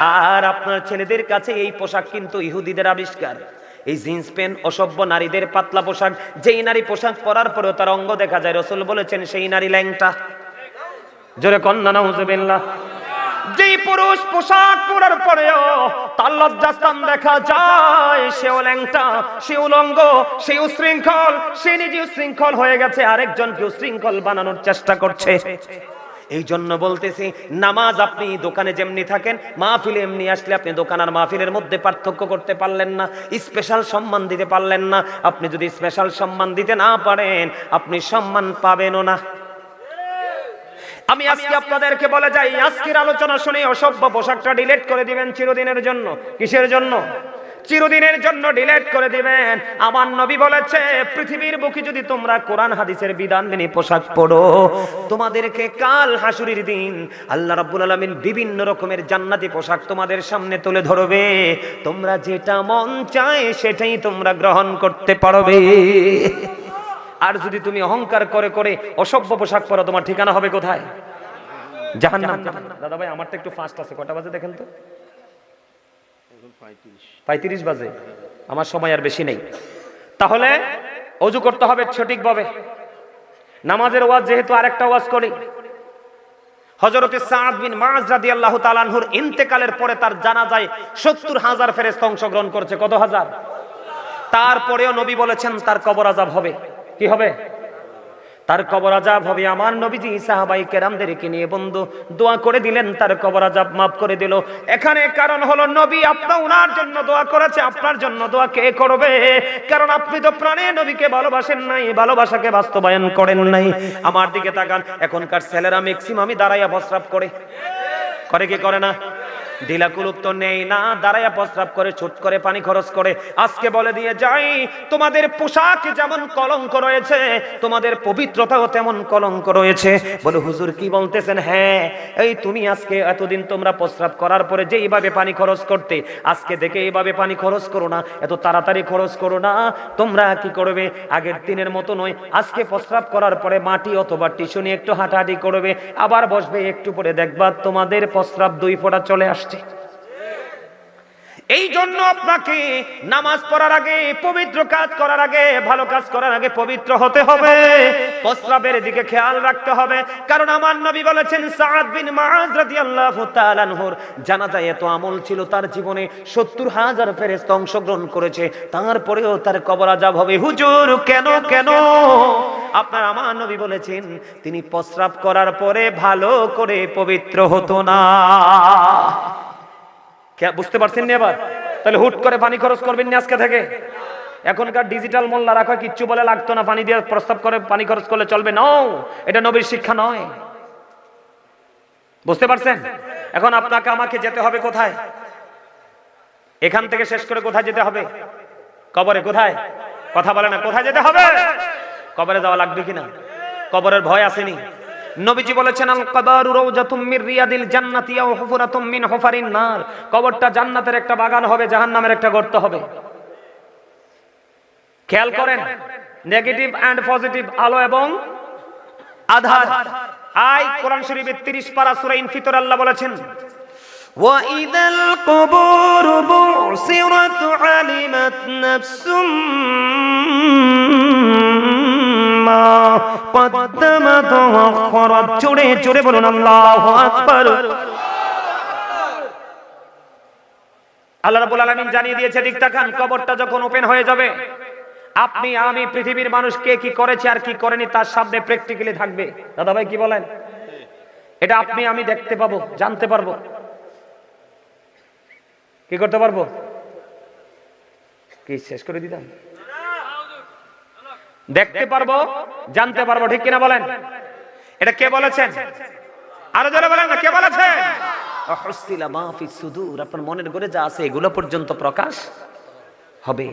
আর আপনার ছেলেদের কাছে এই পোশাক কিন্তু ইহুদিদের আবিষ্কার। এই জিন্স প্যান্ট অসভ্য নারীদের পাতলা পোশাক, যেই নারী পোশাক পরার পরেও তার অঙ্গ দেখা যায়। রসুল বলেছেন, সেই নারী ল্যাংটা। জোরে কন্যা নাউজুবিল্লাহ। যেই পুরুষ পোশাক পরার পরেও তার লজ্জাস্থান দেখা যায়, সেও ল্যাংটা সে উলঙ্গ সে উশৃঙ্খল, সে নিজে উশৃঙ্খল হয়ে গেছে, আরেকজনকে উশৃঙ্খল বানানোর চেষ্টা করছে। এই জন্য বলতেছি, নামাজ আপনি দোকানে যেমনি থাকেন, মাহফিলে এমনি আসলে আপনি দোকান আর মাহফিলের মধ্যে পার্থক্য করতে পারলেন না স্পেশাল সম্মান দিতে পারলেন না। আপনি যদি স্পেশাল সম্মান দিতে না পারেন, আপনি সম্মান পাবেনও না। আমি আজকে আপনাদেরকে বলে যাই, আজকের আলোচনা শুনে অসভ্য পোশাকটা ডিলেট করে দিবেন চিরদিনের জন্য। কিসের জন্য? চিরদিনের জন্য ডিলেট করে দিবেন। আমার নবী বলেছে, পৃথিবীর বুকে যদি তোমরা কোরআন হাদিসের বিধান মেনে পোশাক পরো তোমাদেরকে কাল হাসুরির দিন আল্লাহ রাব্বুল আলামিন বিভিন্ন রকমের জান্নাতি পোশাক তোমাদের সামনে তুলে ধরবে। তোমরা যেটা মন চায় সেটাই তোমরা গ্রহণ করতে পারবে। আর যদি তুমি অহংকার করে করে অসভ্য পোশাক পরো, তোমার ঠিকানা হবে কোথায়? জাহান্নাম। দাদা ভাই আমারটা একটু ফাস্ট আছে, কটা বাজে দেখেন তো? পঁয়ত্রিশ। বাজে। আমার সময় আর বেশি নেই। তাহলে অজু করতে হবে সঠিকভাবে। নামাজের ওয়াজ যেহেতু আরেকটা ওয়াজ করি। হজরতে সাদ ইন্তেকালের পরে তার জানাজায় সত্তর হাজার ফেরেশতা অংশগ্রহণ করেছে। কত হাজার? তারপরেও নবী বলেছেন, তার কবর আজাব হবে। কি হবে? তার কবর আজাব হবে আমার নবীজি সাহাবাই কেরামদেরকে নিয়ে, বন্ধু, দোয়া করে দিলেন, তার কবর আজাব মাফ করে দিল। এখানে কারণ হলো নবী আপনার উনার জন্য দোয়া করেছে, আপনার জন্য দোয়া কে করবে? কারণ আপনি তো প্রাণে নবীকে ভালোবাসেন নাই, ভালোবাসাকে বাস্তবায়ন করেন নাই। আমার দিকে তাকান, এখনকার ছেলেরা ম্যাক্সিমামই দাঁড়াইয়া প্রস্রাব করে। করে কি করে না? ঢিলা তো নেই, না দাঁড়াইয়া প্রস্রাব করে, ছুট করে, পানি খরচ করে। আজকে বলে দিয়ে যাই, তোমাদের পোশাক যেমন কলঙ্ক রয়েছে, তোমাদের পবিত্রতাও তেমন কলঙ্ক রয়েছে। বলে, হুজুর কি বলতেছেন? হ্যাঁ এই তুমি আজকে এতদিন তোমরা প্রস্রাব করার পরে যে এইভাবে পানি খরচ করতে, আজকে দেখে এইভাবে পানি খরচ করো না, এত তাড়াতাড়ি খরচ করো না। তোমরা কি করবে? আগের দিনের মতো নয়, আজকে প্রস্রাব করার পরে মাটি অথবা টিস্যু নিয়ে একটু হাঁটাহাঁটি করবে, আবার বসবে, একটু পরে দেখবা তোমাদের প্রস্রাব দুই ফোঁটা চলে আসছে। এই জন্য আপনাকে নামাজ পড়ার আগে, পবিত্র কাজ করার আগে, ভালো কাজ করার আগে পবিত্র হতে হবে। প্রস্রাবের দিকে খেয়াল রাখতে হবে। কারণ আমার নবী বলেছেন সাদ বিন মাআজ রাদিয়াল্লাহু তাআলা আনহুর, জানাজায় এত আমল ছিল তার জীবনে সত্তর হাজার ফেরেশতা অংশগ্রহণ করেছে। তারপরেও তার কবর আজাব হবে। হুজুর, কেন কেন? আপনার আমার নবী বলেছেন, তিনি প্রস্রাব করার পরে ভালো করে পবিত্র হতো না। বুঝতে পারছেন না এবার? তাহলে হুট করে পানি খরচ করবেন না আজকে থেকে। এখনকার ডিজিটাল মোল্লা রাখা কিচ্ছু বলে লাগতো না, পানি দিয়ে প্রস্তাব করে পানি খরচ করলে চলবে। নও এটা নবীর শিক্ষা নয়। বুঝতে পারছেন? এখন আপনাকে আমাকে যেতে হবে কোথায়? এখান থেকে শেষ করে কোথায় যেতে হবে? কবরে কোথায়? কথা বলে না, কোথায় যেতে হবে? কবরে যাওয়া লাগবে কিনা? কবরের ভয় আসেনি। নবীজি বলেছেন আল কবরু রাউজাতুম মির রিয়াদিল জান্নাতি আও হুফরাতুম মিন হুফারিন নার কবরটা জান্নাতের একটা বাগান হবে জাহান্নামের একটা গর্ত হবে খেয়াল করেন নেগেটিভ এন্ড পজিটিভ আলো এবং আধার আই কোরআন শরীফের 30 পারা সূরা ইনফিতর আল্লাহ বলেছেন وإذا القبور بعثرت علمت نفس বলুন আল্লাহ জানিয়ে দিয়েছে কবরটা যখন ওপেন হয়ে যাবে, আপনি, আমি পৃথিবীর মানুষ, কে কি করেছে আর কি করেনি তার সামনে প্র্যাকটিক্যালি থাকবে। দাদা ভাই কি বলেন? এটা আপনি, আমি দেখতে পাবো, জানতে পারব। কি করতে পারব? কি শেষ করে দিতাম? দেখতে পারব জানতে পারব ঠিক কিনা বলেন? এটা কে বলেছেন? আরও জোরে বলেন না কে বলেছেন? অহসিলা মাফি সুদূর আপনার মনের ঘরে যা আছে এগুলো পর্যন্ত প্রকাশ হবে।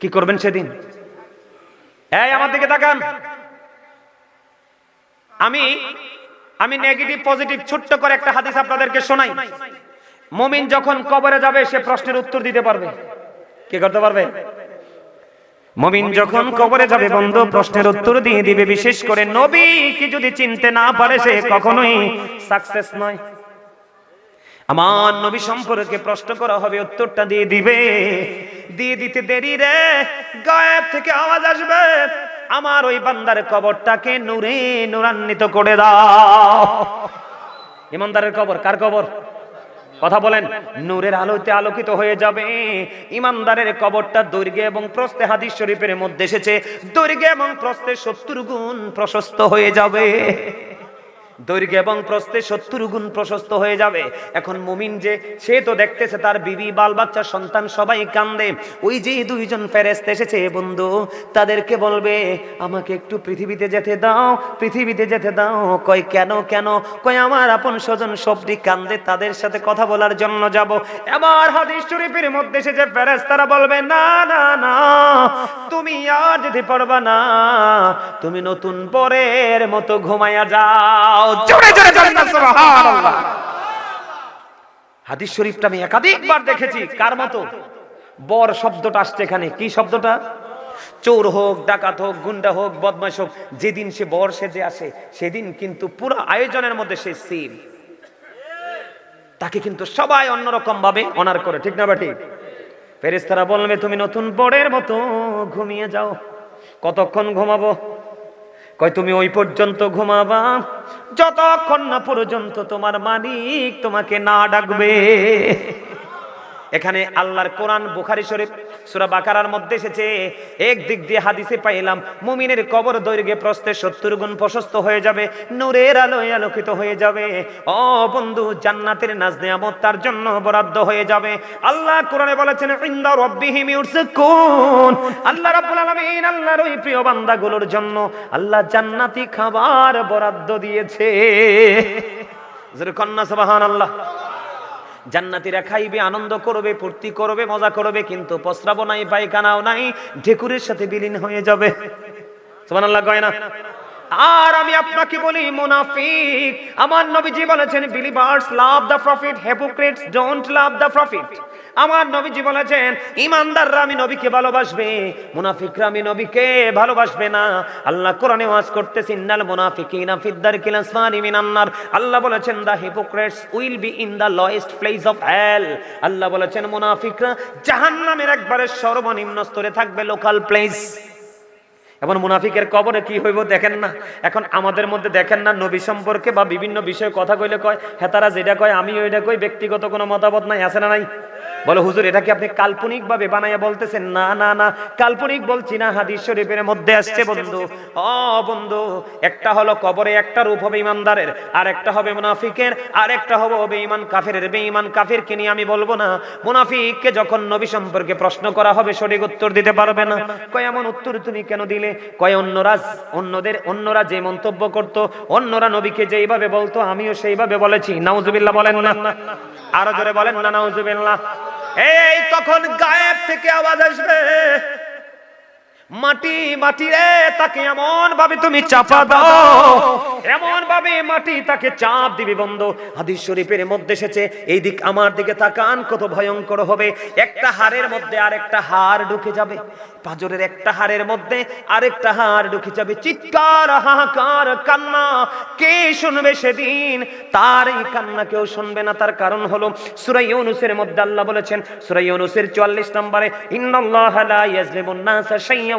কি করবেন সেদিন? এই আমার দিকে তাকান। আমি আমি নেগেটিভ পজিটিভ ছোট্ট করে একটা হাদিস আপনাদেরকে শোনাই। মুমিন যখন কবরে যাবে সে প্রশ্নের উত্তর দিতে পারবে। কি করতে পারবে? মুমিন যখন কবরে যাবে বন্ধু প্রশ্নের উত্তর দিয়ে দিবে বিশেষ করে নবী কি যদি চিনতে না পারে সে কখনোই সাকসেস নয়। আমার নবী সম্পর্কে প্রশ্ন করা হবে উত্তরটা দিয়ে দিবে। দিয়ে দিতে দেরি রে গায়েব থেকে আওয়াজ আসবে। আমার ওই বান্দার কবরটাকে নূরে নূরান্বিত করে দাও। ইমানদারের কবর কার কবর? কথা বলেন, নূরের আলোতে আলোকিত হয়ে যাবে। ইমানদারের কবরটা দৈর্ঘ্য এবং প্রস্তে হাদিস শরীফের মধ্যে এসেছে দৈর্ঘ্য এবং প্রস্তে সত্তর গুণ প্রশস্ত হয়ে যাবে। দৈর্ঘ্য এবং প্রস্থে সত্তর গুণ প্রশস্ত হয়ে যাবে। এখন মুমিন যে, সে তো দেখতেছে তার বিবি বাল বাচ্চা সন্তান সবাই কান্দে। ওই যে দুইজন ফেরেস্ত এসেছে, বন্ধু, তাদেরকে বলবে, আমাকে একটু পৃথিবীতে যেতে দাও, পৃথিবীতে যেতে দাও। কয়, কেন কেন? কয়, আমার আপন স্বজন সবটি কান্দে, তাদের সাথে কথা বলার জন্য যাব। এবার হাদিস শরীফের মধ্যে এসেছে ফেরেস্তারা বলবে, না না না, তুমি আর যেতে পারবা না। তুমি নতুন পরের মতো ঘুমাইয়া যাও। জোরে জোরে জোরে না সুবহানাল্লাহ। হাদিস শরীফটা আমি একাধিকবার দেখেছি। কার মতো? বর শব্দটা আসছে এখানে। কি শব্দটা? চোর হোক ডাকাত হোক গুন্ডা হোক বদমাশ হোক যেদিন সে বর সেজে আসে সেদিন কিন্তু পুরো আয়োজনের মধ্যে সে সিল তাকে কিন্তু সবাই অন্যরকম ভাবে অনার করে। ঠিক না বাটি? ফেরেস্তারা বলবে তুমি নতুন বরের মতো ঘুমিয়ে যাও। কতক্ষণ ঘুমাবো? কয় তুমি ওই পর্যন্ত ঘুমাবা? যতক্ষণ না পর্যন্ত তোমার মালিক তোমাকে না ডাকবে। এখানে আল্লাহর কোরআন, বুখারী শরীফ, সূরা বাকারার মধ্যে এসেছে। এক দিক দিয়ে হাদিসে পাইলাম, মুমিনের কবর দৈর্ঘ্যে প্রস্থে সত্তর গুণ প্রশস্ত হয়ে যাবে, নূরের আলোয় আলোকিত হয়ে যাবে। ও বন্ধু, জান্নাতের নাজ নিয়ামত তার জন্য বরাদ্দ হয়ে যাবে। আল্লাহ কোরআনে বলেছেন, ইন্দা রাব্বিহিম ইউরসাকুন। আল্লাহ রাব্বুল আলামিন, আল্লাহর ওই প্রিয় বান্দাগুলোর জন্য আল্লাহ জান্নাতি খাবার বরাদ্দ দিয়েছে। কন্যা, সুবহানাল্লাহ। জান্নাতীরা খাইবে, আনন্দ করবে, ফুর্তি করবে, মজা করবে, কিন্তু প্রস্রাব নাই, পায়খানাও নাই, ঢেকুরের সাথে বিলীন হয়ে যাবে। সুবহানাল্লাহ, কয় না? আর আমি আপনাকে বলি, মুনাফিক, আমার নবীজি বলেছেন believers love the prophet hypocrites don't love the prophet আমার নবীজি বলেছেন, ইমানদাররা আমি নবীকে ভালোবাসবে, মুনাফিকরা আমি নবীকে ভালোবাসবে না। আল্লাহ কোরআনে ওয়াজ করতেছেন ইন্নাল মুনাফিকিনা ফিদ্দার কিলাসফানি মিনান নার। আল্লাহ বলেছেন the hypocrites will be in the lowest place of hell. Allah বলেছেন, মুনাফিকরা জাহান্নামের একবারে সর্বনিম্ন স্তরে থাকবে, লোকাল প্লেস। এখন মুনাফিকের কবরে কি হইব দেখেন না। এখন আমাদের মধ্যে দেখেন না, নবী সম্পর্কে বা বিভিন্ন বিষয়ে কথা কইলে কয় হ্যাঁ তারা যেটা কয় আমি ওইটা কই, ব্যক্তিগত কোনো মতামত নাই, আছে না নাই? বলে, হুজুর, এটা কি আপনি কাল্পনিক ভাবে বানাইয়া বলতেছেন? না না না। কাল্পনিক বলছি না, হাদিস শরীফের মধ্যে আসছে, বন্ধু। ও, বন্ধু, একটা হলো কবরে, একটা রূপ হবে ইমানদারের আর একটা হবে মুনাফিকের আর একটা হবে বেঈমান কাফেরের। বেঈমান কাফেরকে নিয়ে আমি বলব না, মুনাফিককে যখন নবী সম্পর্কে প্রশ্ন করা হবে, সঠিক উত্তর দিতে পারবে না। কয়, এমন উত্তর তুমি কেন দিলে? কয়, অন্যরা, অন্যদের, অন্যরা যে মন্তব্য করত, অন্যরা নবীকে যেইভাবে বলতো, আমিও সেইভাবে বলেছি। নাউজুবিল্লাহ বলেন না। আরও জোরে বলেন না এই তখন গায়েব থেকে আওয়াজ আসবে। মাটি মাটি রে তাকে এমন ভাবে তুমি চাপা দাও। এমন ভাবে মাটি তাকে চাপ দিবি বন্ধ। হাদিস শরীফের মধ্যে এসেছে, এই দিক আমার দিকে তাকান, কত ভয়ঙ্কর হবে। একটা হাড়ের মধ্যে আরেকটা হাড় ঢুকে যাবে। পাজরের একটা হাড়ের মধ্যে আরেকটা হাড় ঢুকে যাবে। চিৎকার, হাহাকার, কান্না, কে শুনবে সেদিন? তার এই কান্না কেউ শুনবে না। তার কারণ হলো, সূরা ইউনূসের মধ্যে আল্লাহ বলেছেন, সূরা ইউনূসের 44 নম্বরে, ইন্নাল্লাহা লা ইয়াজলিমুন নাসা শাইয়্যান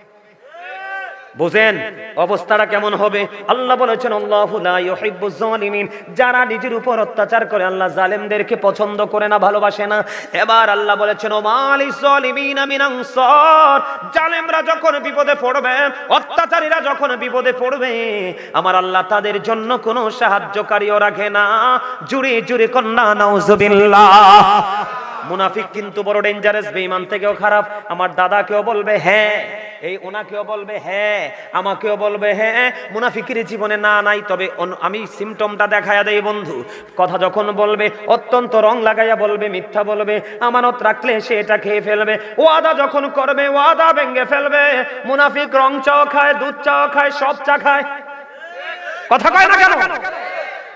বুঝেন? অবস্থাটা কেমন হবে? আল্লাহ বলেছেন জালিমিন যারা নিজের উপর অত্যাচার করে, আল্লাহ জালেমদেরকে পছন্দ করে না, ভালোবাসে না। এবার আল্লাহ বলেছেন জালেমরা যখন বিপদে পড়বে, অত্যাচারীরা যখন বিপদে পড়বে, আমার আল্লাহ তাদের জন্য কোনো সাহায্যকারীও রাখে না। জুড়ে জুড়ে কন্যা, নাউজুবিল্লাহ। মুনাফিক কিন্তু বড় ডেঞ্জারাস বেঈমান থেকেও খারাপ। আমার দাদাকেও বলবে হ্যাঁ। এই ওনাকেও বলবে হ্যাঁ। আমাকেও বলবে হ্যাঁ। মুনাফিকের জীবনে না, নাই, তবে আমি সিমটমটা দেখায়া দেই, বন্ধু। কথা যখন বলবে, অত্যন্ত রং লাগাইয়া বলবে, মিথ্যা বলবে, আমানত রাখলে সে এটা খেয়ে ফেলবে। ওয়াদা যখন করবে, ওয়াদা ভেঙে ফেলবে। মুনাফিক রং চাও খায়, দুধ চাও খায়, সব চা খায়। কথা কয় না কেন?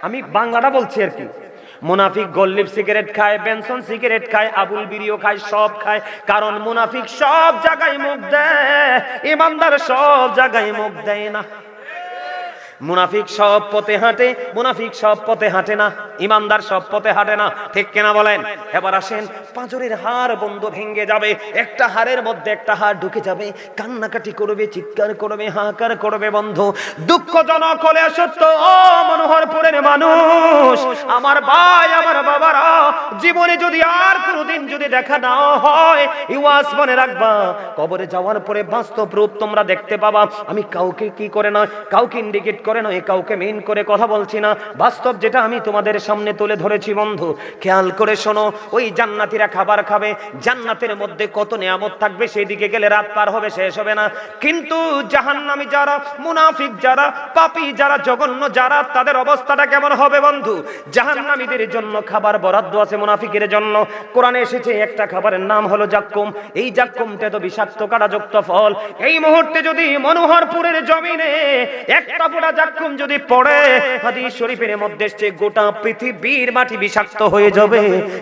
আমি বাংলাটা বলছি আর কি। মুনাফিক গোল্লিপ সিগারেট খায়, বেনসন সিগারেট খায়, আবুল বিড়িও খায়, সব খায়। কারণ মুনাফিক সব জায়গায় মুখ দেয়, ইমানদার সব জায়গায় মুখ দেয় না। মুনাফিক সব পথে হাঁটে, মুনাফিক সব পথে হাঁটে না, ইমানদার সব পথে হাঁটে না। ঠিক কেনা বলেন? এবার আসেন পাঁজরের হাড় বন্ধ ভেঙে যাবে, একটা হাড়ের মধ্যে একটা হাড় ঢুকে যাবে, কান্নাকাটি করবে, চিৎকার করবে, হাহাকার করবে বন্ধ। দুঃখজনক হলে সত্য ও মনোহরপুরের মানুষ, আমার ভাই, আমার বাবারা, জীবনে যদি আর কোনোদিন যদি দেখা না হয় ইউয়াস মনে রাখবা, কবরে যাওয়ার পরে বাস্তব রূপ তোমরা দেখতে পাবা। আমি কাউকে কি করে না কাউকে ইন্ডিকেট করে নয় কাউকে মেন করে কথা বলছি না। বাস্তব যেটা আমি তোমাদের সামনে তুলে ধরেছি, বন্ধু, খেয়াল করে শোনো, ওই জান্নাতীরা খাবার খাবে, জান্নাতের মধ্যে কত নিয়ামত থাকবে সেই দিকে গেলে রাত পার হবে, শেষ হবে না। কিন্তু জাহান্নামী যারা, মুনাফিক যারা, পাপী যারা, জঘন্য যারা, তাদের অবস্থাটা কেমন হবে, বন্ধু? জাহান্নামীদের জন্য খাবার বরাদ্দ আছে মুনাফিকের জন্য। কোরআনে এসেছে একটা খাবারের নাম হলো জাক্কুম। এই জাক্কুমটা তো বিষাক্ত কাটাযুক্ত ফল। এই মুহূর্তে যদি মনোহরপুরের জমিনে একটা ফোঁটা জাক্কুম যদি পড়ে, হাদিস শরীফের মধ্যে গোটা পৃথিবীর মাটি বিষাক্ত হয়ে যাবে।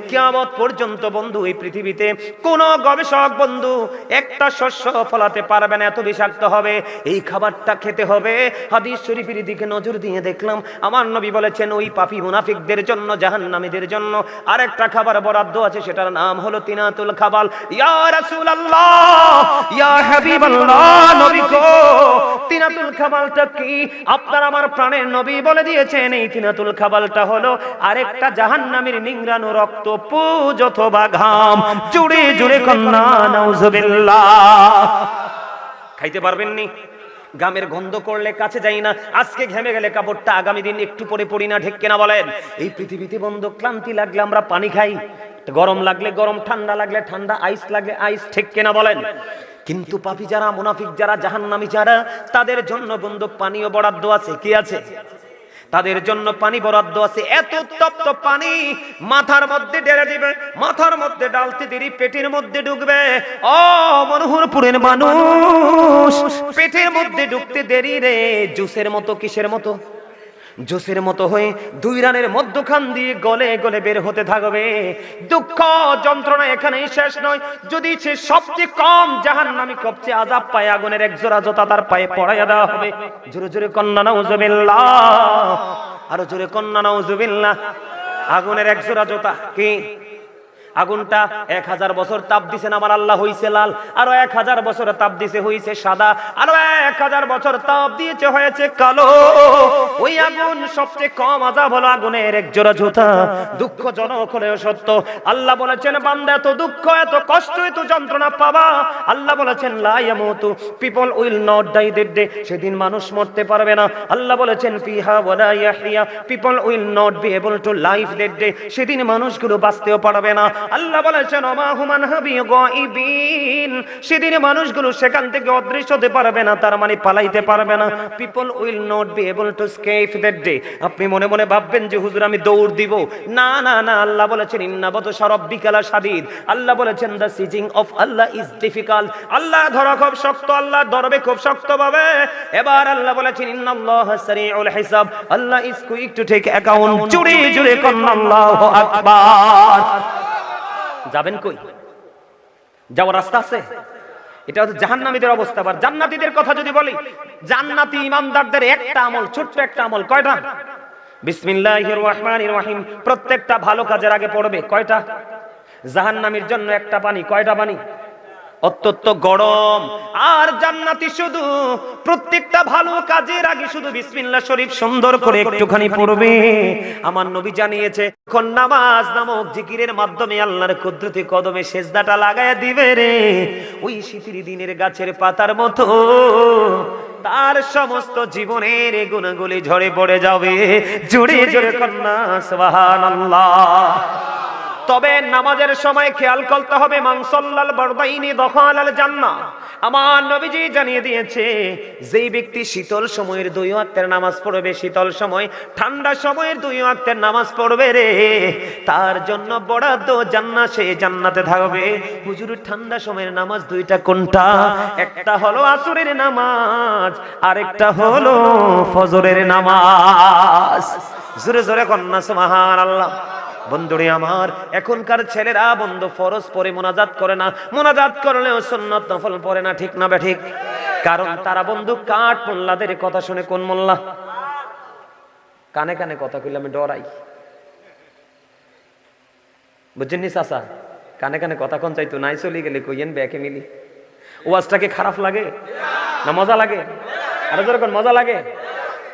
কিয়ামত পর্যন্ত বন্ধু, এই পৃথিবীতে কোন গবেষক বন্ধু একটা শস্য ফলাতে পারবে না, এত বিষাক্ত হবে। এই খাবারটা খেতে হবে। হাদিস শরীফের দিকে নজর দিয়ে দেখলাম, আমার নবী বলেছেন, ওই পাপী মুনাফিকদের জন্য, জাহান্নামীদের জন্য আরেকটা খাবার বরাদ্দ আছে, সেটার নাম হলো তিনাতুল খাবাল। ইয়া রাসূলুল্লাহ, ইয়া হাবিবাল্লাহ, নবী গো, তিনাতুল খাবালটা কি? আপনার আমার প্রাণের নবী বলে দিয়েছেন, এই তিনাতুল খাবালটা হলো আরেকটা জাহান্নামীর নিংরানো রক্ত পুজ অথবা ঘাম। জুড়ে জুড়ে কন্যা খাইতে পারবেন নি গামের গন্ধ করলে কাছে যাই না। আজকে ঘেমে গেলে কাপড়টা আগামী দিন একটু পরে পড়ি না, ঢেকে না বলেন। এই পৃথিবীতে বন্ধ, ক্লান্তি লাগলে আমরা পানি খাই। গরম লাগলে গরম, ঠান্ডা লাগলে ঠান্ডা, আইস লাগলে আইস ঠিক কেনা বলেন। কিন্তু পাপি যারা, মুনাফিক যারা, জাহান্নামী যারা, তাদের জন্য বন্ধু পানীয় বরাদ্দ আছে। কি আছে? তাদের জন্য পানি, বরাদ্দ আছে। এত উত্তপ্ত পানি মাথার মধ্যে ডেলে দিবে, মাথার মধ্যে ডালতে দেরি পেটের মধ্যে ঢুকবে ও মনোহরপুরের মানুষ, পেটের মধ্যে ঢুকতে দেরি রে, জুসের মতো, কিসের মতো? জোসের মতো হয়ে দুই রানের মধ্যখান দিয়ে গলে গলে বের হতে থাকবে। দুঃখ যন্ত্রণা এখানেই শেষ নয়। যদি সে সবচেয়ে কম জাহান নামি কবচে আজাব পায়, আগুনের এক জোড়া জোতা তার পায়ে পড়াইয়া দেওয়া হবে। জোরে জোরে কন্যা, নাউজুবিল্লাহ। আরও জোরে কন্যা, নাউজুবিল্লাহ। আগুনের এক জোড়া জোতা কি? আগুনটা এক হাজার বছর তাপ দিছেন আমার আল্লাহ হইছে লাল। আরও এক হাজার বছর তাপ দিছে, হইছে সাদা। আরও এক হাজার বছর তাপ দিয়েছে, হয়েছে কালো। ওই আগুন সবচেয়ে কম আজাব হলো আগুনের এক জোড়া জুতা। দুঃখজনক হলেও সত্য। আল্লাহ বলেছেন, বান্দা, এত দুঃখ, এত কষ্ট, এত যন্ত্রণা পাবা। আল্লাহ বলেছেন, লা ইয়ামুতু। People will not die that day সেদিন মানুষ মরতে পারবে না। আল্লাহ বলেছেন, ফিহা ওয়ালা people will not be able to life that day সেদিন মানুষগুলো বাঁচতেও পারবে না। আল্লাহ বলেছেন ওমা হুমান হাবি গাইবিন। সেদিন মানুষগুলো সেখান থেকে অদৃশ্য হতে পারবে না তার মানে পালাইতে পারবে না। People will not be able to escape that day আপনি মনে মনে ভাববেন যে হুজুর আমি দৌড় দিব। না না না আল্লাহ বলেছেন ইন্নাবত সরব্বিকালা সাদিদ আল্লাহ বলেছেন the seizing of Allah is difficult. Allah ধরা খুব শক্ত আল্লাহ ধরবে খুব শক্ত ভাবে এবার আল্লাহ বলেছেন ইন্নাল্লাহ সারিউল হিসাব। Allah is quick to take account জুড়ে জুড়ে কন্না আল্লাহু আকবার। যাবেন কই? যাওয়ার রাস্তা আছে? এটা হচ্ছে জাহান্নামীদের অবস্থা। আবার জান্নাতীদের কথা যদি বলি, জান্নাতি ইমানদারদের একটা আমল, ছোট্ট একটা আমল, কয়টা? বিসমিল্লাহির রহমানির রহিম। প্রত্যেকটা ভালো কাজের আগে পড়বে। কয়টা? জাহান্নামীর জন্য একটা পানি। কয়টা পানি? অত্যন্ত গরম। আর জান্নাতি শুধু প্রত্যেকটা ভালো কাজের আগে শুধু বিসমিল্লাহ শরীফ সুন্দর করে একটুখানি পড়বে। আমার নবী জানিয়েছে কোন নামাজ নামক জিকিরের মাধ্যমে আল্লাহর কুদরতি কদমে সেজদাটা লাগায় দিবে রে। ওই শীতের দিনের গাছের পাতার মতো তার সমস্ত জীবনের গুণগুলি ঝরে পড়ে যাবে। জুড়ে জুড়ে কন্যা সুবহানাল্লাহ। তবে নামাজের সময় খেয়াল করতে হবে মাংসল্লাল বরদাইনি দখালাল জান্নাহ। আমার নবীজি জানিয়ে দিয়েছে, যেই ব্যক্তি শীতল সময়ের দুই ওয়াক্তের নামাজ পড়বে, শীতল সময়, ঠান্ডা সময়ের দুই ওয়াক্তের নামাজ পড়বে রে, তার জন্য বরাদ্দ জান্নাত সে জান্নাতে থাকবে। হুজুর, ঠান্ডা সময়ের নামাজ দুইটা কোনটা? একটা হলো আসরের নামাজ, আরেকটা হলো ফজরের নামাজ। জোরে জোরে কন্যা, সুবহানাল্লাহ। বন্ধুরে আমার, এখনকার ছেলেরা বন্ধু ফরজ পরে মোনাজাত করে না। মোনাজাত করলেও সুন্নত নফল পড়ে না, ঠিক না বে ঠিক কারণ তারা বন্ধু কাঠ, মোল্লাদের কথা শুনে কোন মোল্লা? কানে কানে কথা কইলে আমি ডরাই। বুঝছেন নি চাচা? কানে কানে কথা কোন চাইতো, নাই চলে গেলে কইয়েন ব্যাকে মিলি। ওয়াজটাকে খারাপ লাগে না মজা লাগে? আরও যেরকম মজা লাগে?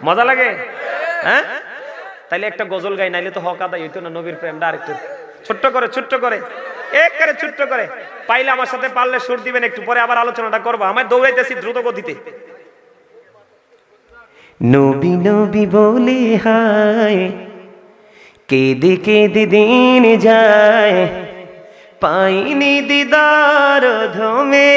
মজা লাগে? হ্যাঁ? তাইলে একটা গজল গাই, নাইলে তো হক আদায় হইতো না নবীর প্রেমটা আরেকটু ছোট্ট করে ছোট্ট করে একবারে ছোট্ট করে। পাইলে আমার সাথে পারলে সুর দিবেন একটু, পরে আবার আলোচনাটা করব। আমার দৌড়াইতেছি দ্রুত গতিতে। নবী নবী বলে হায়, কেঁদে কেঁদে দিন যায়, পাইনি দিদার ধমে।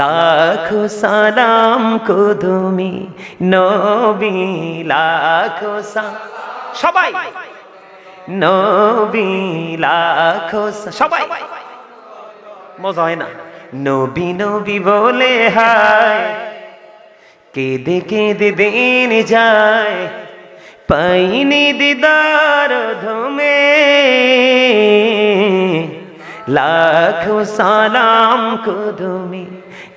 লাখো সালাম কুদুমি নবী, লাখো সবাই। নবী, লাখো সবাই। মজা হয় না? নবী নবী বলে হায়, কেঁদে কেঁদে দিন যায়, পাইনি দিদার ধমে। লাখো সালাম কুদুমি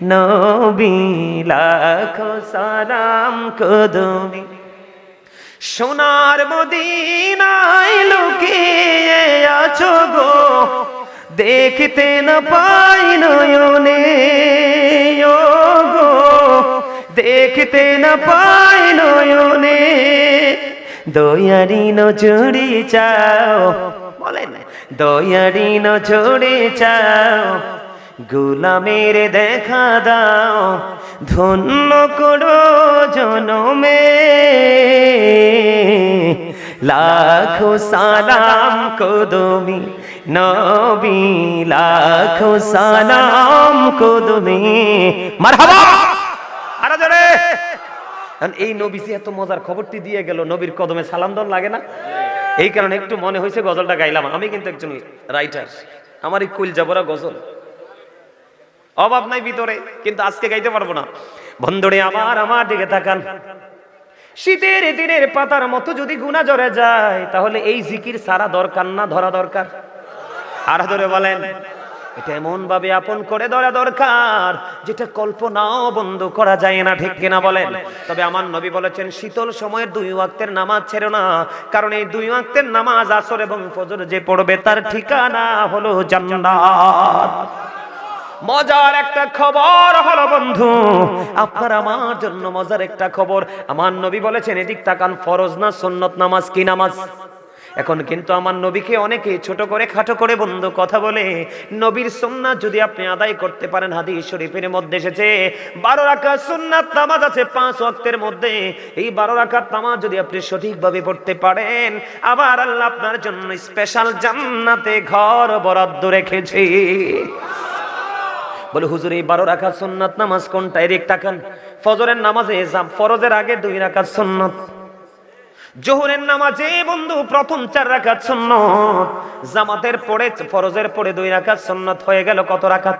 নবী লাখো সালাম কুদুমি। সোনার মদিনায় লুকিয়ে আছো গো, দেখতে না পাই নয়নে। ও গো, দেখতে না পাই নয়নে। দয়ারি নজরে চাও, বলেন, দয়ারি নজরে চাও। গোলামের দেখা দাও, ধন্য করো জনমে। লাখো সালাম কদমি, নবী, লাখো সালাম কদমি। মারহাবা! আরে জোরে। এই নবী যে এত মজার খবরটি দিয়ে গেল, নবীর কদমে সালাম দন লাগে না? এই কারণে একটু মনে হয়েছে, গজলটা গাইলাম। আমি কিন্তু একজন রাইটার আমার এই কুল যাবরা গজল। অভাব নাই ভিতরে, কিন্তু আজকে গাইতে পারব না। বন্ধুরে আমার আমার দিকে তাকান। শীতের দিনের পাতার মতো যদি গুণা জরে যায়, তাহলে এই জিকির সারা দরকার না, ধরা দরকার? আর ধরে বলেন, এটা এমন ভাবে আপন করে ধরা দরকার, যেটা কল্পনাও বন্ধ করা যায় না, ঠিক কিনা বলেন? তবে আমার নবী বলেছেন, শীতল সময়ের দুই ওয়াক্তের নামাজ ছেড়ো না, কারণ এই দুই ওয়াক্তের নামাজ আসর এবং ফজর যে পড়বে তার ঠিকানা হলো জান্নাত। মজার একটা খবর হলো বন্ধু, আপনার আমার জন্য মজার একটা খবর। আমার নবী বলেছেন, এদিক তাকান, ফরজ না, সুন্নত নামাজ, কি নামাজ? এখন কিন্তু আমার নবীকে অনেকে ছোট করে, খাটো করে বন্ধু কথা বলে, নবীর সুন্নাত যদি আপনি আদায় করতে পারেন, হাদিস শরীফের মধ্যে এসেছে, বারো রাকাত সুন্নাত নামাজ আছে পাঁচ ওয়াক্তের মধ্যে। এই বারো রাকাত নামাজ যদি আপনি সঠিকভাবে পড়তে পারেন, আবার আল্লাহ আপনার জন্য স্পেশাল জান্নাতে ঘর বরাদ্দ রেখেছে। বলে, হুজুর, এই বারো রাখার সুন্নাত নামাজ কোনটা এর একটা খান ফজরের নামাজে জাম ফরজের আগে দুই রাখার সুন্নত। জোহরের নামাজে বন্ধু, প্রথম চার রাখাত সুন্নত। জামাতের পরে, ফরজের পরে দুই রাখাত সুন্নত হয়ে গেল কত রাখাত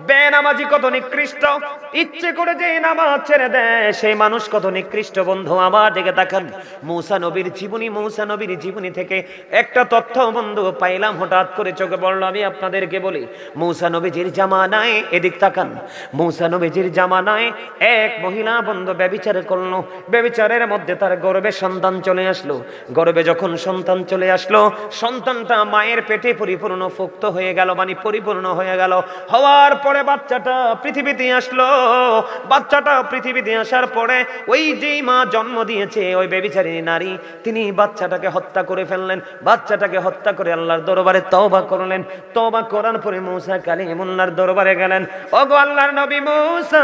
বেনামাজি কত নিকৃষ্ট? ইচ্ছে করে যে নামাজ ছেড়ে দেয়। সেই মানুষ কত নিকৃষ্ট বন্ধু? আমার দিকে তাকান। মৌসা নবীর জীবনী, মৌসা নবীর জীবনী থেকে একটা তথ্য বন্ধু পাইলাম, হঠাৎ করে চোখে পড়ল, আমি আপনাদেরকে বলি, মৌসা নবীজির জামানায় এদিক তাকান। মৌসা নবীজির জামানায় এক মহিলা বন্ধু ব্যবিচার করল। ব্যবিচারের মধ্যে তার গর্বে সন্তান চলে আসলো। গর্বে যখন সন্তান চলে আসলো, সন্তানটা মায়ের পেটে পরিপূর্ণ, ফুক্ত হয়ে গেল মানে পরিপূর্ণ হয়ে গেল। হওয়ার পরে বাচ্চাটা পৃথিবীতে আসলো। বাচ্চাটা পৃথিবীতে আসার পরে ওই যেই মা জন্ম দিয়েছে, ওই বেবিচারী নারী, তিনি বাচ্চাটাকে হত্যা করে ফেললেন। বাচ্চাটাকে হত্যা করে আল্লাহর দরবারে তওবা করলেন। তওবা করার পরে মূসা কালিমুল্লাহর দরবারে গেলেন। ওগো আল্লাহর নবী মূসা,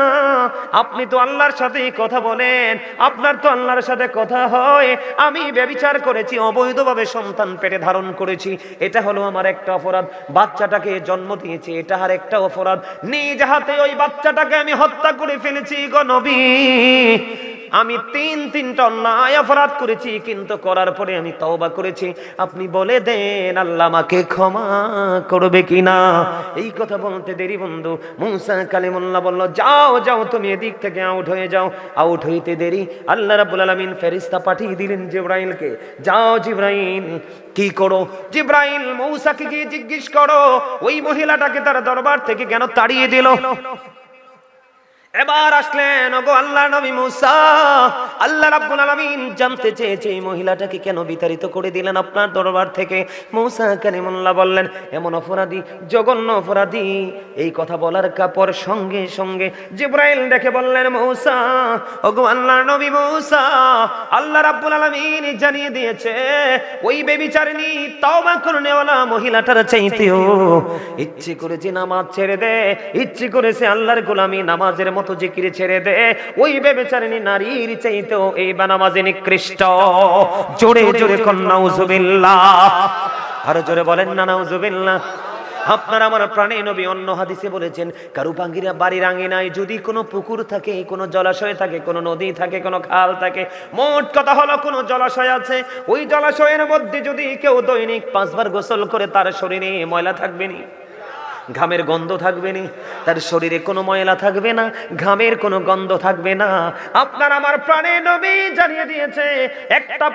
আপনি তো আল্লাহর সাথেই কথা বলেন। আপনার তো আল্লাহর সাথে কথা হয়। আমি ব্যবিচার করেছি, অবৈধভাবে সন্তান পেটে ধারণ করেছি। এটা হলো আমার একটা অপরাধ। বাচ্চাটাকে জন্ম দিয়েছি, এটা আর একটা অপরাধ। নিজ হাতে ওই বাচ্চাটাকে আমি হত্যা করে ফেলেছি গো নবী। আমি তিন, তিনটা অন্যায় অপরাধ করেছি, কিন্তু করার পরে আমি তওবা করেছি। আপনি বলে দেন, আল্লাহ আমাকে ক্ষমা করবে কিনা? এই কথা বলতে দেরি বন্ধু। মুসা কালিমুল্লাহ বলল, যাও যাও, তুমি এদিক থেকে আউট হয়ে যাও। আউট হইতে দেরি। আল্লাহ রাব্বুল আলামিন ফেরেশতা পাঠিয়ে দিলেন জিব্রাইলকে। যাও জিব্রাইল, কি করো? জিব্রাইল মৌসাকে গিয়ে জিজ্ঞেস করো। ওই মহিলাটাকে তার দরবার থেকে কেন তাড়িয়ে দিল? এবার আসলেন, ওগো আল্লাহ নবী মুসা। আল্লাহ রাব্বুল আলামিন জানতে চেয়েছে এই মহিলাটাকে কেন বিতাড়িত করে দিলেন আপনার দরবার থেকে? মুসা কালিমুল্লাহ বললেন, এমন অপরাধী, জঘন্য অপরাধী, এই কথা বলার কাপর সঙ্গে সঙ্গে জিব্রাইল দেখে বললেন, মুসা, ওগো আল্লাহ নবী মুসা, আল্লাহ রাব্বুল আলামিন জানিয়ে দিয়েছে, ওই বেবিচারিণী তওবা করনেওয়ালা মহিলাটার চাইতেও ইচ্ছে করেছে নামাজ ছেড়ে দে, ইচ্ছে করেছে আল্লাহর গোলামি নামাজের মতো জিকিরে ছেড়ে দে। ওই বেবেচারিণী নারীর চাইতেও এই বানামাজে নিকৃষ্ট। জোরে জোরে কন্যা উজুবিল্লাহ আরও জোরে বলেন না, নাউজুবিল্লাহ। আপনার আমার প্রাণে নবী অন্য হাদিসে বলেছেন, কারু পাঙ্গিরা বাড়ির আঙিনায় যদি কোনো পুকুর থাকে, কোনো জলাশয় থাকে, কোনো নদী থাকে, কোনো খাল থাকে, মোট কথা হলো কোনো জলাশয় আছে। ওই জলাশয়ের মধ্যে যদি কেউ দৈনিক পাঁচবার গোসল করে, তার শরীরে ময়লা থাকবে নি। ঘামের গন্ধ থাকবে না, তার শরীরে কোনো ময়লা থাকবে না, ঘামের কোনো গন্ধ থাকবে না। আপনার আমার প্রাণে নবী জানিয়ে দিয়েছে, একটা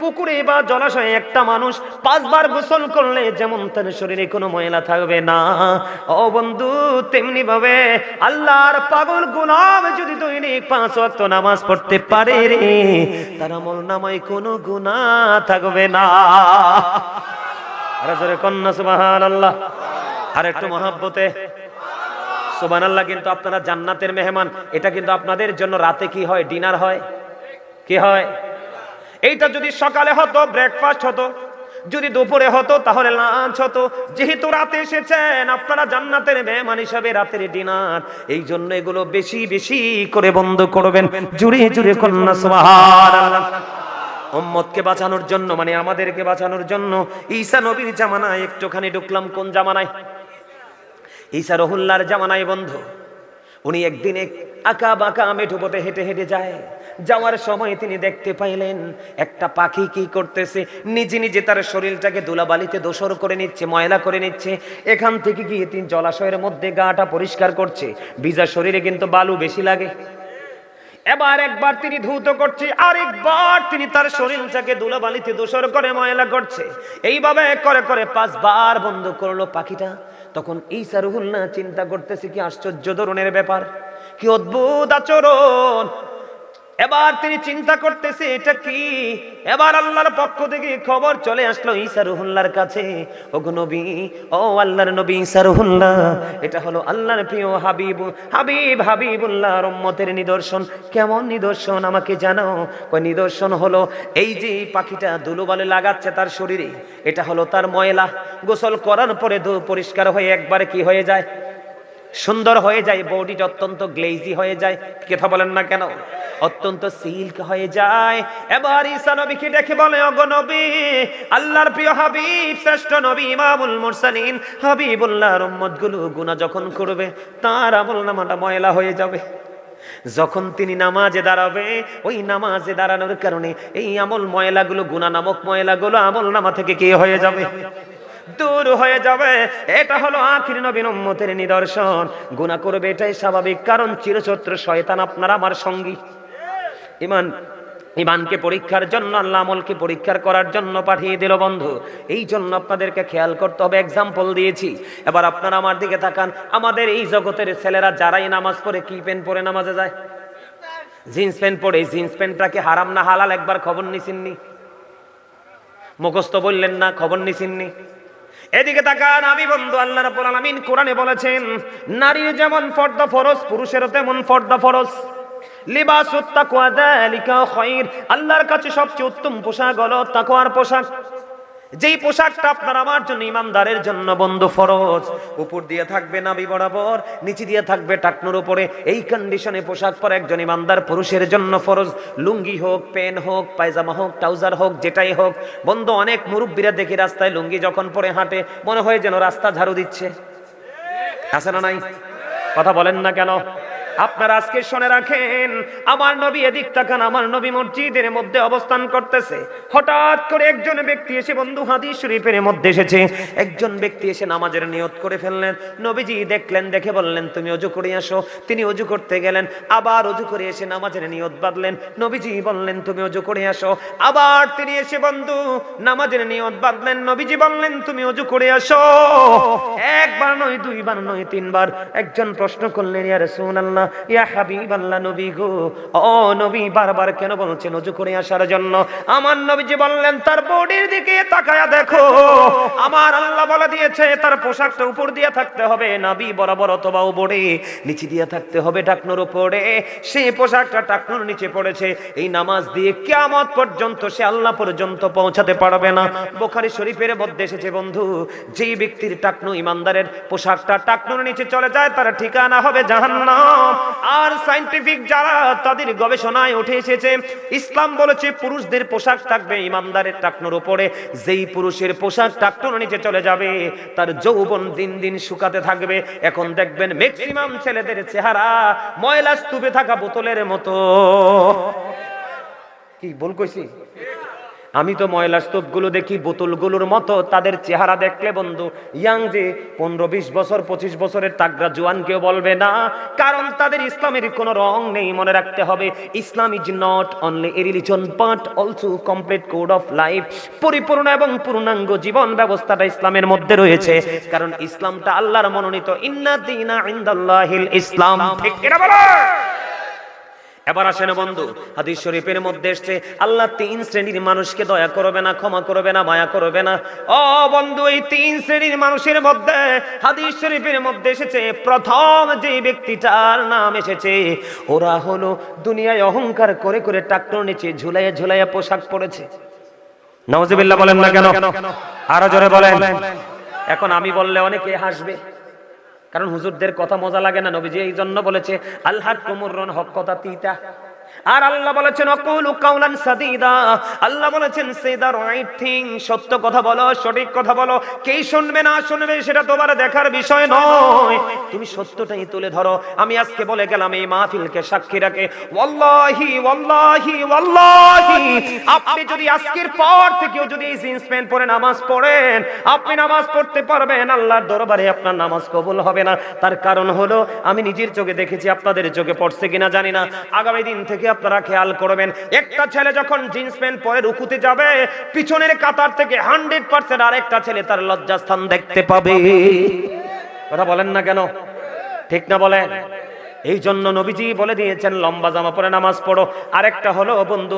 পুকুরে বা জলাশয়ে একটা মানুষ পাঁচবার গোসল করলে যেমন তার শরীরে কোনো ময়লা থাকবে না। ও বন্ধু, তেমনি ভাবে আল্লাহর পাগল গুনাম যদি দৈনিক পাঁচ ওয়াক্ত নামাজ পড়তে পারে রে, তার আমল নামায় কোনো গুনাহ থাকবে না। আরে জোরে কন্যা সুবহানাল্লাহ। আর একটু মহাব্বতে। সুবান আল্লাহ কিন্তু আপনারা জান্নাতের মেহমান। এটা কিন্তু আপনাদের জন্য রাতে কি হয়? ডিনার হয়? কি হয়? এইটা যদি সকালে হতো ব্রেকফাস্ট হতো যদি দুপুরে হতো তাহলে লাঞ্চ হতো। যেহেতু রাতে এসেছেন আপনারা জান্নাতের মেহমান হিসাবে রাতের ডিনার। এই জন্য এগুলো বেশি বেশি করে বন্ধ করবেন। জুড়ে জুড়ে কন্যা সুবহানাল্লাহ। উম্মতকে বাঁচানোর জন্য মানে আমাদেরকে বাঁচানোর জন্য ঈসা নবীর জামানায় একটুখানি ঢুকলাম। কোন জামানায়? ঈসা রহুল্লার জামানায় বন্ধু। উনি একদিন এক আঁকা বাঁকা মেঠু পথে হেঁটে হেঁটে যায়। যাওয়ার সময় তিনি দেখতে পাইলেন, একটা পাখি কি করতেছে, নিজে নিজে তার শরীরটাকে ধুলাবালিতে দোসর করে নিচ্ছে, ময়লা করে নিচ্ছে। এখান থেকে গিয়ে তিনি জলাশয়ের মধ্যে গাটা পরিষ্কার করছে। ভিজা শরীরে কিন্তু বালু বেশি লাগে। এবার একবার তিনি ধৌত করছে, আরেকবার তিনি তার শরীরটাকে ধুলাবালিতে দোসর করে ময়লা করছে। এইভাবে করে করে পাঁচবার বন্ধ করল পাখিটা। তখন এই ঈসা না চিন্তা করতেছে কি আশ্চর্য ধরনের ব্যাপার কি অদ্ভুত আচরণ। এবার তিনি চিন্তা করতেছে, এটা কি? এবার আল্লাহর পক্ষ থেকে খবর চলে আসলো ঈসা রুহুল্লাহর কাছে। ও গো নবী, ও আল্লাহর নবী ঈসা রুহুল্লাহ, এটা হলো আল্লাহর প্রিয় হাবিব হাবিব হাবিবুল্লাহর উম্মতের নিদর্শন। কেমন নিদর্শন আমাকে জানাও? কই নিদর্শন হলো এই যে পাখিটা ধুলোবালে লাগাচ্ছে তার শরীরে, এটা হলো তার ময়লা। গোসল করার পরে পরিষ্কার হয়ে একবারে কি হয়ে যায়? সুন্দর হয়ে যায়, বডিটা অত্যন্ত গ্লেজি হয়ে যায়। কথা বলেন না কেন? অত্যন্ত সিল্ক হয়ে যায়। এবার ঈসা নবীকে দেখে বলে, ওগো নবী, আল্লাহর প্রিয় হাবিব, শ্রেষ্ঠ নবী ইমামুল মুরসালিন, হাবিবুল্লাহর উম্মতগুলো গুনাহ যখন করবে, তার আমল নামাটা ময়লা হয়ে যাবে। যখন তিনি নামাজে দাঁড়াবে, ওই নামাজে দাঁড়ানোর কারণে এই আমল ময়লাগুলো গুণা নামক ময়লাগুলো আমল নামা থেকে কি হয়ে যাবে? দূর হয়ে যাবে। এটা হলো আখির নবীন উম্মতের নিদর্শন। গুণা করবে এটাই স্বাভাবিক, কারণ চিরচত্র শয়তান আপনার আমার সঙ্গী। ইমান, ইমানকে পরীক্ষার জন্য আল্লাহ আমলকে পরীক্ষার করার জন্য পাঠিয়ে দিল বন্ধু। এই জন্য আপনাদেরকে খেয়াল করতে হবে এক্সাম্পল দিয়েছি। এবার আপনারা আমার দিকে তাকান। আমাদের এই জগতের ছেলেরা যারাই নামাজ পড়ে, কি প্যান্ট পরে নামাজে যায়? জিন্স প্যান্ট পরে জিন্স প্যান্টটাকে হারাম না, হালাল একবার খবর নিছিননি? মুখস্থ বললেন না, খবর নিছিননি? এদিকে তাকান, আমি বন্ধু, আল্লাহ রাব্বুল আলামিন কোরআনে বলেছেন, নারীর যেমন ফর্দা ফরজ, পুরুষেরও তেমন ফর্দা ফরজ। লিবাসুত তাকওয়া যালিকা খায়র আল্লাহর কাছে সবচেয়ে উত্তম পোশাক হলো তাকওয়ার পোশাক। যেই পোশাকটা আপনার আমার জন্য ইমানদারের জন্য বন্ধু ফরজ, উপর দিয়ে থাকবে নাবি বরাবর, নিচে দিয়ে থাকবে টাকনুর উপরে, এই কন্ডিশনে পোশাক পরে একজন ইমানদার পুরুষের জন্য ফরজ। লুঙ্গি হোক পেন হোক, পায়জামা হোক, ট্রাউজার হোক, যেটাই হোক, বন্ধু, অনেক মুরব্বীরা দেখি রাস্তায় লুঙ্গি যখন পরে হাঁটে, মনে হয় যেন রাস্তা ঝাড়ু দিচ্ছে। আছে না নাই? কথা বলেন না কেন? আপনারা আজকে শুনে রাখেন, আমার নবী এদিক তাকান, আমার নবী মসজিদের মধ্যে অবস্থান করতেছে। হঠাৎ করে একজন ব্যক্তি এসে বন্ধু হাদিস শরীফের মধ্যে এসেছে। একজন ব্যক্তি এসে নামাজের নিয়ত করে ফেললেন। নবীজি দেখলেন, দেখে বললেন, তুমি অজু করে আসো। তিনি অজু করতে গেলেন, আবার অজু করে এসে নামাজের নিয়ত বাঁধলেন। নবীজি বললেন, তুমি অজু করে আসো। আবার তিনি এসে বন্ধু নামাজের নিয়ত বাঁধলেন। নবীজি বললেন, তুমি অজু করে আসো। একবার নয়, দুইবার নয়, তিনবার। একজন প্রশ্ন করলেন, ইয়া রাসূলুল্লাহ ইয়া হাবিবাল্লাহ নবী গো, ও নবী, বারবার কেন বলছেন অজু করে আসার জন্য? আমার নবীজি বললেন, তার বডির দিকে তাকায়া দেখো। আমার আল্লাহ বলে দিয়েছে, তার পোশাকটা উপর দিয়ে থাকতে হবে নাবি বরাবর অথবা উপরে, নিচে দিয়ে থাকতে হবে টাকনোর উপরে। সেই পোশাকটা টাকনোর নিচে পড়েছে। এই নামাজ দিয়ে কিয়ামত পর্যন্ত সে আল্লাহ পর্যন্ত পৌঁছাতে পারবে না। বোখারি শরীফের মধ্যে এসেছে, বন্ধু, যেই ব্যক্তির টাকনু ইমানদারের পোশাকটা টাকনুর নিচে চলে যায়, তার ঠিকানা হবে জাহান্নাম। আর সাইন্টিফিক যারা তাদের গবেষণায় উঠে এসেছে, ইসলাম বলেছে পুরুষদের পোশাক থাকবে ইমানদারের টাকনুর উপরে। যেই পুরুষের পোশাক টাকনুর নিচে চলে যাবে, তার যৌবন দিন দিন শুকাতে থাকবে। এখন দেখবেন ম্যাক্সিমাম ছেলেদের চেহারা ময়লা স্তূপে থাকা বোতলের মতো। কি বল কইছি? আমি তো ময়লা স্তূপগুলো দেখি, বোতলগুলোর মতো, তাদের চেহারা দেখলে বন্ধু, ইয়াং যে পনেরো, বিশ বছর, পঁচিশ বছরের তাগরা জোয়ান কেউ বলবে না। কারণ তাদের ইসলামের কোনো রং নেই, মনে রাখতে হবে, Islam is not only a religion but also complete code of life পরিপূর্ণ এবং পূর্ণাঙ্গ জীবন ব্যবস্থাটা ইসলামের মধ্যে রয়েছে। কারণ ইসলামটা আল্লাহর মনোনীত, ইন্না দিনা ইনদাল্লাহিল ইসলাম ঠিক কিনা বলো? এবার আসেন বন্ধু, হাদিস শরীফের মধ্যে এসছে, আল্লাহ তিন শ্রেণির মানুষকে দয়া করবে না, ক্ষমা করবে না, মায়া করবে না। ও বন্ধু, এই তিন শ্রেণির মানুষের মধ্যে, হাদিস শরীফের মধ্যে এসেছে, প্রথম যে ব্যক্তিটার নাম এসেছে, ওরা হলো দুনিয়ায় অহংকার করে করে ট্রাক্টর নিচে ঝুলাইয়া ঝুলাইয়া পোশাক পরেছে। নওয়াজিবিল্লাহ বলেন না কেন? আরও জোরে বলেন। এখন আমি বললে অনেকে হাসবে। কারণ হুজুরদের কথা মজা লাগে না। নবীজি এই জন্য বলেছে আল্লাহ কোমর হক কথা তিতা আর আল্লাহ বলেছেন, অকুল কাউলান সাদিদা। আল্লাহ বলেছেন সে দা রাইট থিং সত্য কথা বলো, সঠিক কথা বলো। কে শুনবে না শুনবে সেটা তোমার দেখার বিষয় নয়। তুমি সত্যটাই তুলে ধরো। আমি আজকে বলে গেলাম, এই মাহফিলকে সাক্ষী রাখে। ওয়াল্লাহি ওয়াল্লাহি ওয়াল্লাহি। আপনি যদি আজকের পর থেকেও যদি এই জিন্স প্যান্ট পরে নামাজ পড়েন, আপনি নামাজ পড়তে পারবেন। আল্লাহর দরবারে আপনার নামাজ কবুল হবে না। তার কারণ হলো, আমি নিজের চোখে দেখেছি, আপনাদের চোখে পড়ছে কিনা জানি না। আগামী দিন থেকে আপনারা খেয়াল করবেন, একটা ছেলে যখন জিন্স প্যান্ট পরে রুকুতে যাবে, পিছনের কাতার থেকে হান্ড্রেড পার্সেন্ট আরেকটা ছেলে তার লজ্জাস্থান দেখতে পাবে। কথা বলেন না কেন? ঠিক না বলেন? এই জন্য নবীজি বলে দিয়েছেন, লম্বা জামা পরে নামাজ পড়ো। আরেকটা হলো, বন্ধু,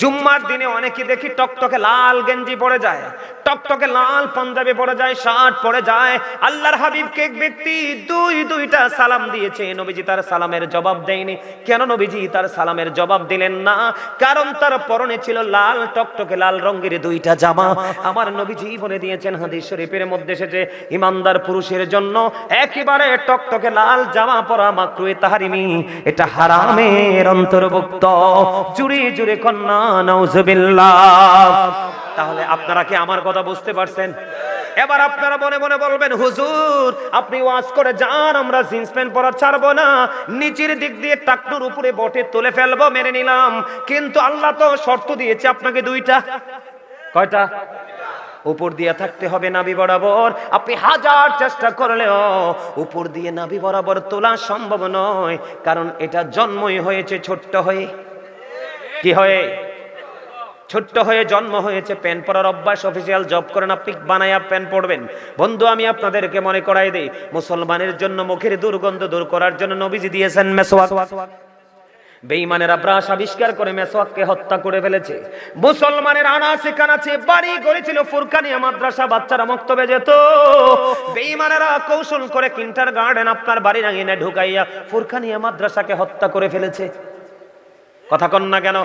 জুম্মার দিনে অনেকে দেখি টকটকে লাল গেঞ্জি পরে যায়, টকটকে লাল পাঞ্জাবি পরে যায়, শার্ট পরে যায়। আল্লাহর হাবিব কে ব্যক্তি দুই, দুইটা সালাম দিয়েছে। নবীজি তার সালামের জবাব দেয়নি। কেন নবীজি তার সালামের জবাব দিলেন না? কারণ তার পরনে ছিল লাল, টকটকে লাল রঙের দুইটা জামা। আমার নবীজি বলে দিয়েছেন, হাদিস শরীফের মধ্যে এসেছে, ইমানদার পুরুষের জন্য একেবারে টকটকে লাল জামা পরা মাকরুয়ে তাহারিমি এটা হারামের অন্তর্ভুক্ত। জুড়ে জুড়ে কন্যা, নাউজুবিল্লাহ। তাহলে আপনারা কি আমার কথা বুঝতে পারছেন? এবার আপনারা মনে মনে বলবেন, হুজুর, আপনি ওয়াজ করে যান, আমরা জিন্স প্যান্ট পরা ছাড়বো না। নিচের দিক দিয়ে টাকনুর উপরে বটে তুলে ফেলব মেনে নিলাম। কিন্তু আল্লাহ তো শর্ত দিয়েছে আপনাকে দুইটা। কয়টা? উপর দিয়ে থাকতে হবে নাবি বরাবর। আপনি হাজার চেষ্টা করলেও উপর দিয়ে নাবি বরাবর তোলা সম্ভব নয়, কারণ এটা জন্মই হয়েছে ছোট্ট হয়ে। কি হয়ে? ছোট্ট হয়ে জন্ম হয়েছে প্যান পরার অভ্যাস অফিসিয়াল জব করেন, আপনি বানায়া প্যান পড়বেন। বন্ধু, আমি আপনাদেরকে মনে করাই দেই, মুসলমানের জন্য মুখের দুর্গন্ধ দূর করার জন্য নবীজি দিয়েছেন মেসওয়াক। বেঈমানেরা ব্রাশ আবিষ্কার করে মেসওয়াককে হত্যা করে ফেলেছে। মুসলমানের আনাচে কানাচে বাড়ি করেছিল ফুরকানিয়া মাদ্রাসা, বাচ্চারা মক্তবে যেত। বেঈমানেরা কৌশল করে কিন্টার গার্ডেন আপনার বাড়ি রাঙিনে ঢুকাইয়া ফুরকানিয়া মাদ্রাসাকে হত্যা করে ফেলেছে। কথা কন না কেন?